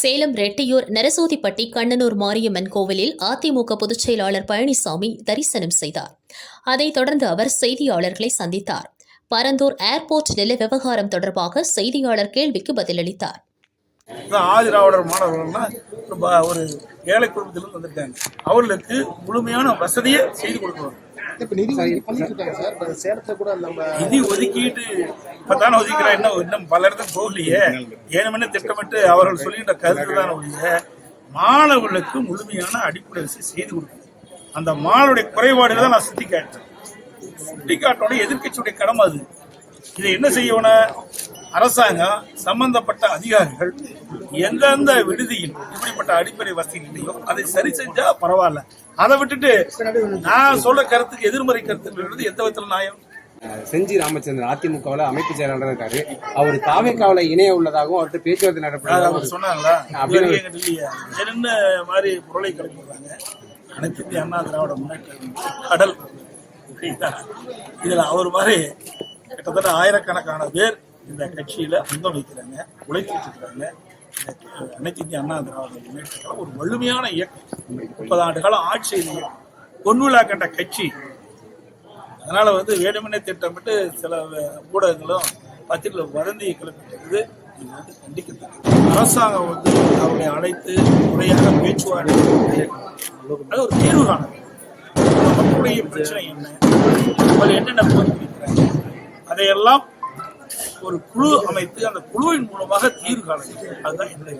சேலம் ரெட்டியூர் நரசோதிப்பட்டி கண்ணனூர் மாரியம்மன் கோவிலில் அதிமுக பொதுச் செயலாளர் பழனிசாமி தரிசனம் செய்தார். அதைத் தொடர்ந்து அவர் செய்தியாளர்களை சந்தித்தார். பரந்தூர் ஏர்போர்ட் நில விவகாரம் தொடர்பாக செய்தியாளர் கேள்விக்கு பதிலளித்தார். ஆதிராவிடர் மாணவர்கள்னா ஒரு ஏழை குடும்பத்திலிருந்து வந்திருக்காங்க. அவர்களுக்கு முழுமையான வசதியை செய்து கொடுக்கணும். இப்ப நிதி ஒதுக்கி பண்ணிட்டு இருக்காங்க சார். இப்ப சேலத்துல கூட நம்ம நிதி ஒதுக்கீட்டு இப்பதானே ஒதுக்கிறா? இன்னும் இன்னும் பல இடத்துக்கு போகலையே. ஏனுமென திட்டமிட்டு அவர்கள் சொல்லுகின்ற கருத்து தான் ஒழிய மாணவர்களுக்கு முழுமையான அடிப்படை வசதி செய்து கொடுக்கணும் அந்த மாணவருடைய குறைபாடுகளை தான் நான் சுட்டி காட்டேன் சுட்டி காட்டோட எதிர்க்கட்சியுடைய கடமை அது. இதை என்ன செய்யணும் அரசாங்கம் சம்பந்தப்பட்ட அதிகாரிகள் எந்தெந்த விடுதியில் இப்படிப்பட்ட அடிப்படை வசதி இல்லையோ அதை சரி செஞ்சா பரவாயில்ல. அதை விட்டுட்டு நான் சொல்ற கருத்துக்கு எதிர்மறை கருத்துன்றது எந்த விதத்துல நியாயம்? செஞ்சி ராமச்சந்திரன் அதிமுகவில் அமைப்பு செயலாளராக இருக்காரு. அவர் தாவேக்காவில் இணைய உள்ளதாகவும் அவர்கிட்ட பேச்சுவார்த்தை நடப்பதாக அவங்க சொன்னாங்களா? அப்படின்னு- என்ன மாதிரி பொருளை கிளப்பிடுறாங்க அனைத்து இந்திய அண்ணா திராவிட முன்னேற்ற கடல்? இதுல அவர் மாதிரி கிட்டத்தட்ட ஆயிரக்கணக்கான பேர் இந்த கட்சியில அங்கம் வைக்கிறாங்க உழைத்துட்டு இருக்கிறாங்க அனைத்து இந்திய அண்ணா திராவிட முன்னேற்ற ஒரு வலிமையான இயக்கம் முப்பது ஆண்டு காலம் ஆட்சி பொன்விழா கண்ட கட்சி அதனால வந்து வேணுமெனே திட்டமிட்டு சில ஊடகங்களும் பத்திரிகை வதந்தியை கிளப்பிட்டிருக்குது இது வந்து கண்டிக்கத்தக்கது அரசாங்கம் வந்து அவர்களை அழைத்து முறையாக பேச்சுவார்த்தை அது ஒரு தீர்வு காண மக்களுடைய பிரச்சனை என்ன என்னென்ன கோரிக்கிறாங்க அதையெல்லாம் ஒரு குழு அமைத்து அந்த குழுவின் மூலமாக தீர்வு காண அதுதான் என்னுடைய